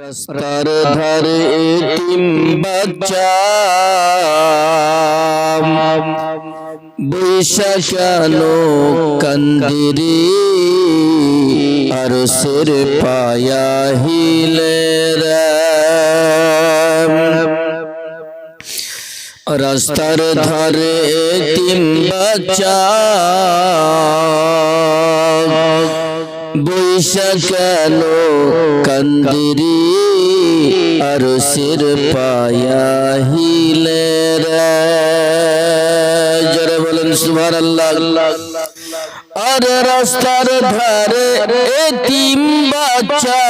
রাস্তার ধারে এতিম বাচ্চা। বৈশাখান কন্দিরি আর সের পায়া হিলে রাস্তার ধারে এতিম বাচ্চা। বৈশাখান কন্দিরি আর সির পায়া হিলে জরে বলেন সুভার আল্লাহ আর রাস্তার ধারে এতিম বাচ্চা।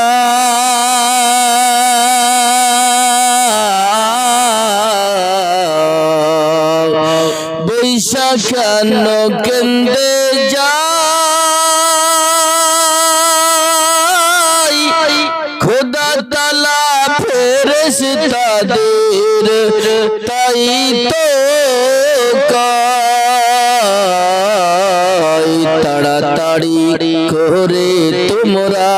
বৈশাখান কেন্দ্রে যাই তাদের তাই তো তাড়াতাড়ি করে তোমরা।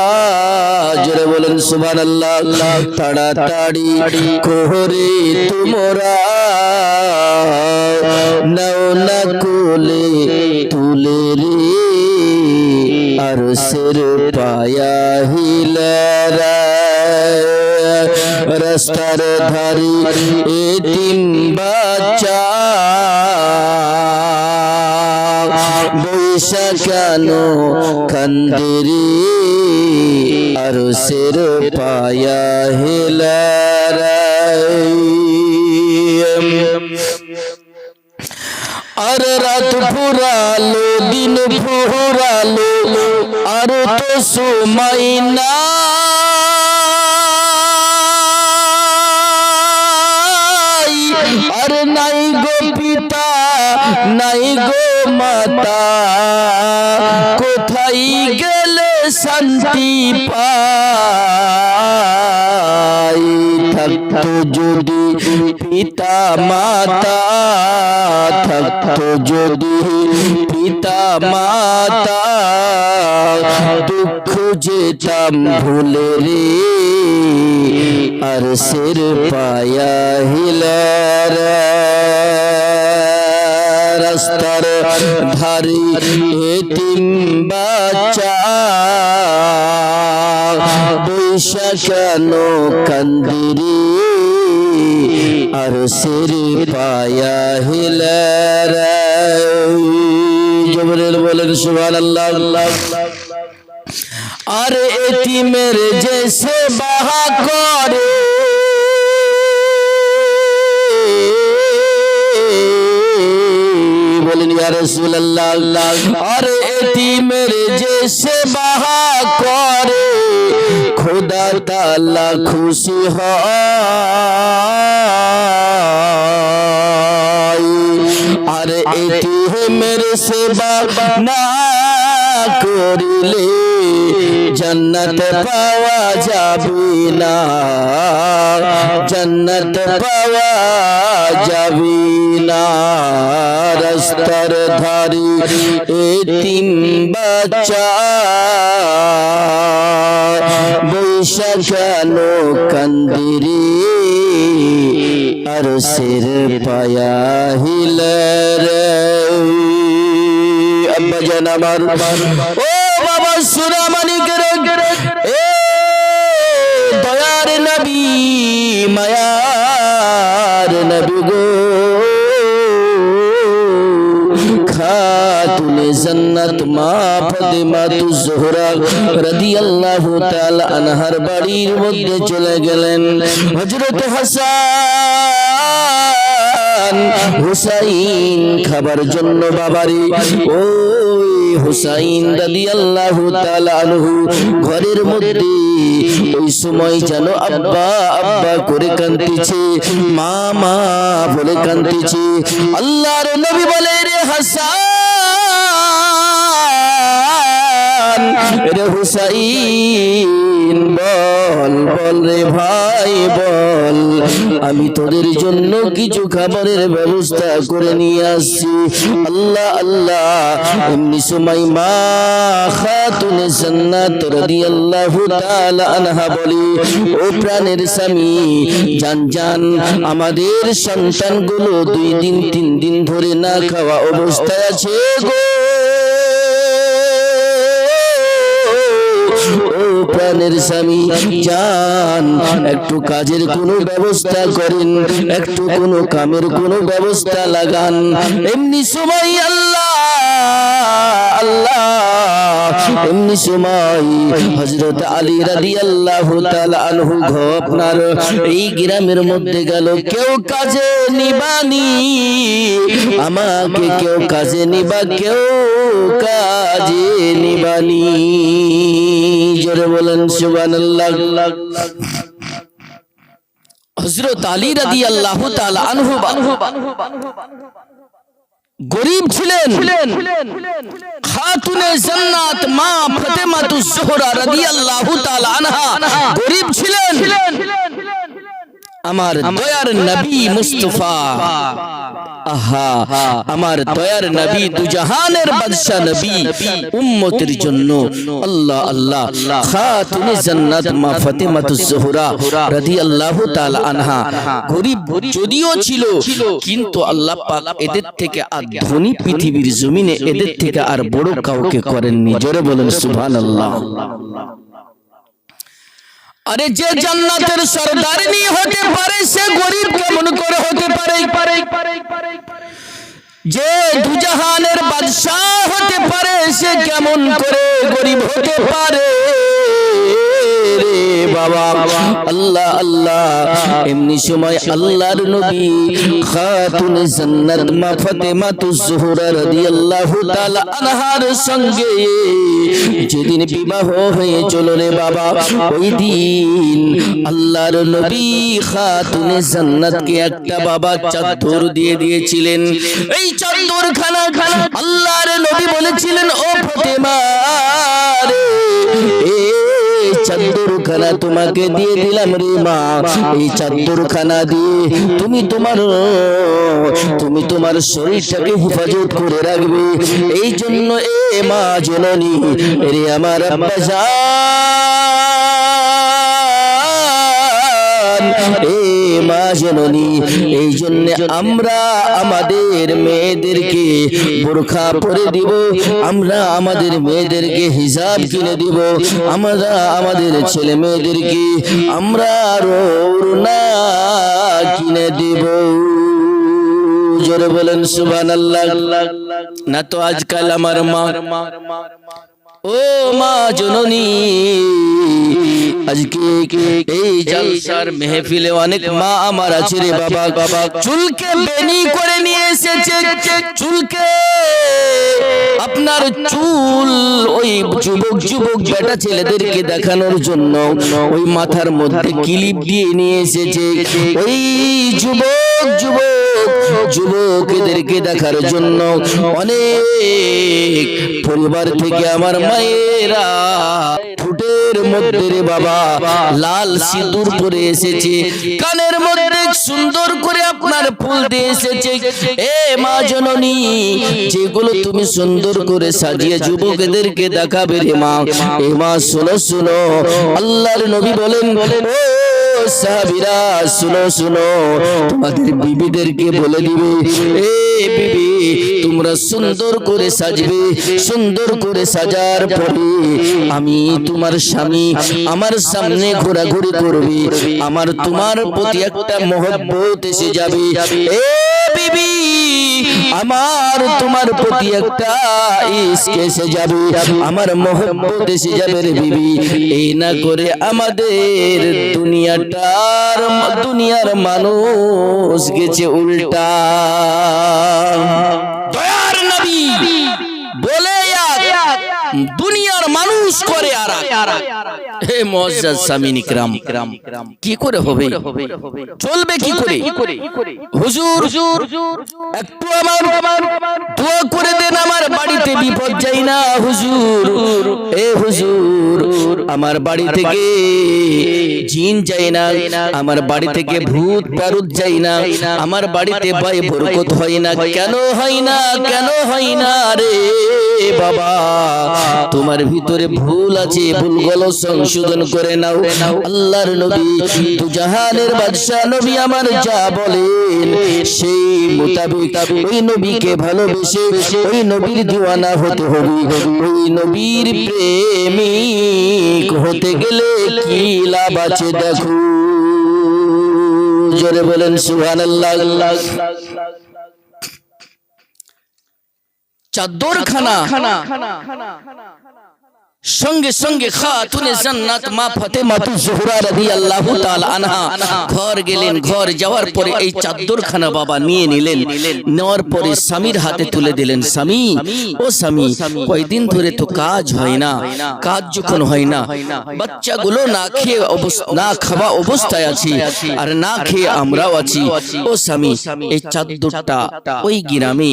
জোরে বলেন সুবহান আল্লাহ তাড়াতাড়ি করে তোমরা। নাও না কোলে তুলে রে, আর সের পায়া হিলারা। রাস্তার ধারি এতিম বাচ্চা। বৈশাখানো খন্দেরি আর সের পায়া হিলারা আর রাত ফুরালো, দিন ফুরালো, আর তো সময় নাই আর নাই গো পিতা নাই গো মাতা কোথায় গেলে শান্তি পাই থাকতো যদি পিতা মাতা থাকতো যদি পিতা মাতা দুঃখ যেতাম ভুলে রে, আর সের পায়া হিলার রাস্তার ধারি এতিম বাচ্চা বৈশাখানো কন্দিরি আর সের পায়া হিলার জবরেল বলেন সুবহান আল্লাহ আল্লাহ আর এতিমের যে সেবা করে, বলেন, ইয়া রাসূলুল্লাহ। আর এতিমের যে সেবা করে খোদা তাআলা খুশি হয়। আর এতিমের সেবা না করিলে জন্নত পাওয়া যাবে না। জন্নত পাওয়া যাবে না। রাস্তার ধারি এতিম বাচ্চা বৈশাখানো কন্দিরি, আর সির পায়া আব্বা জান আমার ও বাবা সুরা মানিক এ, দয়ার নবী, মায়ার নবী গো। খাতুনে জান্নাত, মা ফাতেমা তু জোহরা রাদিয়াল্লাহু তাআলা আনহার বাড়ির মধ্যে চলে গেলেন। হযরত হাসান হুসাইন খাবার জন্য বাবারি। ও হুসাইন রাদিয়াল্লাহু তাআলা আনহু ঘরের মধ্যে ওই সময় যেন আব্বা আব্বা করে কান্দিছে মা মা বলে কান্দিছে আল্লাহর নবী বলে, রে হাসান হাসান, রে হুসাইন বল রে ভাই, বল। আমি তোদের জন্য কিছু খাবারের ব্যবস্থা করে নিয়ে আসছি। আল্লাহ আল্লাহ। এমনি সময় মা খাতুনে জান্নাত রাদিয়াল্লাহু আনহা ও প্রাণের স্বামী আমাদের দুই দিন, তিন দিন ধরে না খাওয়া অবস্থায় আছে গো। প্রাণের স্বামী যান। একটু কাজের কোনো ব্যবস্থা করেন একটু কোনো কামের কোনো ব্যবস্থা লাগান। এমনি সময় আল্লাহ আল্লাহ। এমনি সময় হযরত আলী রাদিয়াল্লাহু তাআলা আনহু ঘ আপনার। এই গ্রামের মধ্যে গেল কেউ কাজে নিবানি আমাকে কেউ কাজে নিবা কেউ কাজে নিবানি জোরে বলেন, সুবহানাল্লাহ। হযরত আলী রাদিয়াল্লাহু তাআলা গরিব ছিলেন। খাতুনে জান্নাত মা ফাতেমাতুজ জোহরা রাদিয়াল্লাহু তাআলা আনহা গরিব ছিলেন। আমার দয়ার নবী মুস্তাফা। আহা আমার দয়ার নবী দুজাহানের বাদশা নবী উম্মতের জন্য। আল্লাহ আল্লাহ। খাতুনে জান্নাত মা ফাতেমাতু জোহরা রাদিয়াল্লাহু তাআলা আনহা। গরিব যদিও ছিল কিন্তু আল্লাহ পাক এদের থেকে আর ধনী পৃথিবীর জমিনে এদের থেকে আর বড় কাউকে করেননি। জোরে বলেন সুবহানাল্লাহ। আরে যে জান্নাতের সরদারিনী হতে পারে সে গরিব কেমন করে হতে পারে? যে দুজাহানের বাদশাহ হতে পারে সে কেমন করে গরিব হতে পারে? বাবা আল্লাহ আল্লাহ। এমনি সময় আল্লাহর নবী খাতুন জান্নাত মা ফাতেমা তুজহুরা রাদিয়াল্লাহু তাআলা আনহার সঙ্গে যেদিন বিবাহ হয়ে চলো রে বাবা ওই দিন আল্লাহর নবী খাতুনে জান্নাতকে একটা বাবা চাদর দিয়ে দিয়েছিলেন। এই চাদর খানা খানা আল্লাহর নবী বলেছিলেন ও ফাতেমা রে এ চাদর খানা তোমাকে দিয়ে দিলাম রে মা। এই চাদর খানা দিয়ে তুমি তোমার তুমি তোমার শরীরটাকে হেফাজত করে রাখবে। এই জন্য এ মা জননী, রে আমার আব্বা এই জন্য আমরা আমাদের মেয়েদেরকে বোরখা পরে দিব, আমরা আমাদের মেয়েদেরকে হিসাব কিনে দিব, আমরা আমাদের ছেলে মেয়েদেরকে আমরা না কিনে দিব। জোরে বলেন সুবান না তো আজকাল আমার মা ও মা জননী, আজকে এই জলসার মেহফিলে অনেক মা আমার আছে রে বাবা। বাবা চুলকে বেনি করে নিয়ে এসেছে, চুলকে। আপনার চুল ওই যুবক যুবক বেটা ছেলেদেরকে দেখানোর জন্য ওই মাথার মধ্যে কিলিপ দিয়ে নিয়ে এসেছে। ওই যুবক যুবক যুবকদেরকে দেখার জন্য অনেক পরিবার থেকে আমার মায়েরা ঠোঁটের মধ্যে রে বাবা, লাল সিঁদুর পরে এসেছে। কানের মধ্যে সুন্দর করে আপনার ফুল দিয়ে এসেছে। এ মা জননী, যেগুলো তুমি সুন্দর করে সাজিয়ে যুবকদেরকে দেখাবে রে মা। এ মা, শোনো শোনো। আল্লাহর নবী বলেন, ও সাহাবীরা, শুনো শুনো, তোমাদের বিবিদেরকে বলে দিবে, এ বিবি, তোমরা সুন্দর করে সাজবে, সুন্দর করে সাজার পরে আমি তোমার স্বামী, আমার সামনে ঘোরাঘুরি করবে, আমার তোমার প্রতি একটা মহব্বত এসে যাবে। এ বিবি আমার তোমার প্রতি একটা ইসকে এসে যাবে। আমার মোহাম্মদ এসে যাবে রে বিবি। এই না করে আমাদের দুনিয়াটার দুনিয়ার মানুষ গেছে উল্টা। দয়ার নবী! দুনিয়ার মানুষ করে আর হে সামিন ইকরাম কি করে হবে? চলবে কি করে? হুজুর একটু আমার দোয়া করে দেন আমার বাড়িতে বিপদ যাই না হুজুর। এ হুজুর আমার বাড়ি থেকে জিন যাই না আমার বাড়ি থেকে ভূত প্যারুত যাই না আমার বাড়িতে ভাই বরকত হয় না কেন হয় না কেন হয় না রে বাবা? তোমার ভিতরে ভুল আছে, ভুল ভুলগুলো সংশোধন করে নাও। আল্লাহর নবী তু জাহানের বাদশাহ নবী আমার যা বলেন, সেই মোতাবেক ওই নবীকে ভালোবেসে ওই নবীর দিওয়ানা হতে হবে। ওই নবীর প্রেমিক হতে গেলে কি লাভ আছে দেখো। জোরে বলেন, সুবহানাল্লাহ। চাদর খানা সঙ্গে সঙ্গে খাতুনে জান্নাত মা ফাতেমাতু জোহরা রাদিয়াল্লাহু তাআলা আনহা। ঘর গেলেন ঘর যাওয়ার পরে এই চাদরখানা বাবা নিয়ে নিলেন। নেওয়ার পরে স্বামীর হাতে তুলে দিলেন স্বামী ও স্বামী। কয়দিন ধরে তো কাজ হয় না। কাজ যখন হয় না বাচ্চাগুলো না খেয়ে না খাওয়া অবস্থায় আছি আর না খেয়ে আমরাও আছি। ও স্বামী এই চাদরটা ওই গ্রামে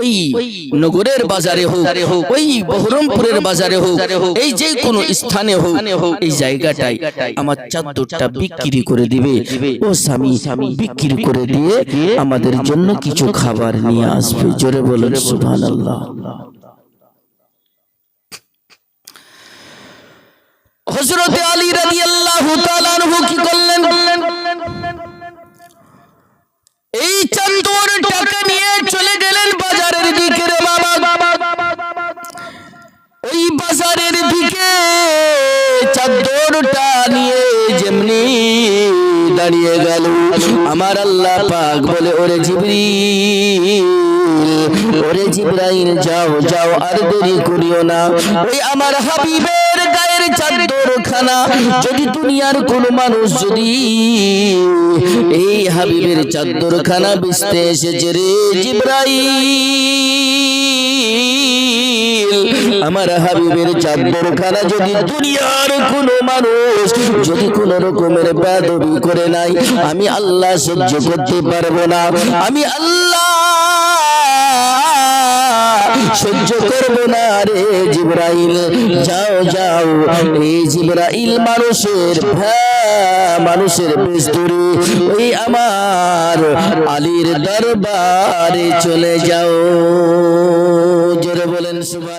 ওই নগরের বাজারে হোক ওই বহরমপুরের বাজারে হোক এই যে কোনো স্থানে হোক এই জায়গাটাই আমার চাদরটা বিক্রি করে দিবে। ও স্বামী বিক্রি করে দিয়ে আমাদের জন্য কিছু খাবার নিয়ে আসবে। জোরে বলুন সুবহানাল্লাহ। হযরত আলী রাদিয়াল্লাহু তাআলা আমার আল্লাহ পাক বলে, ওরে জিবরিল, ওরে জিব্রাইল, যাও যাও, আর দেরি করিও না। ওই আমার হাবিবের গায়ের চাদরখানা, যদি দুনিয়ার কোন মানুষ যদি এই হাবিবের চাদরখানা বিছতে এসেছে রে আমার হাবিবের চাদরখানা যদি দুনিয়ার কোন মানুষ যদি কোন রকমের বেদবি করে নাই, আমি আল্লাহ সহ্য করতে পারব না। আমি আল্লাহ সহ্য করব না রে জিব্রাইল। যাও যাও, এই জিব্রাইল মানুষের মানুষের বেস্তরি। ওই আমার আলীর দরবারে চলে যাও। জোরে বলেন বলে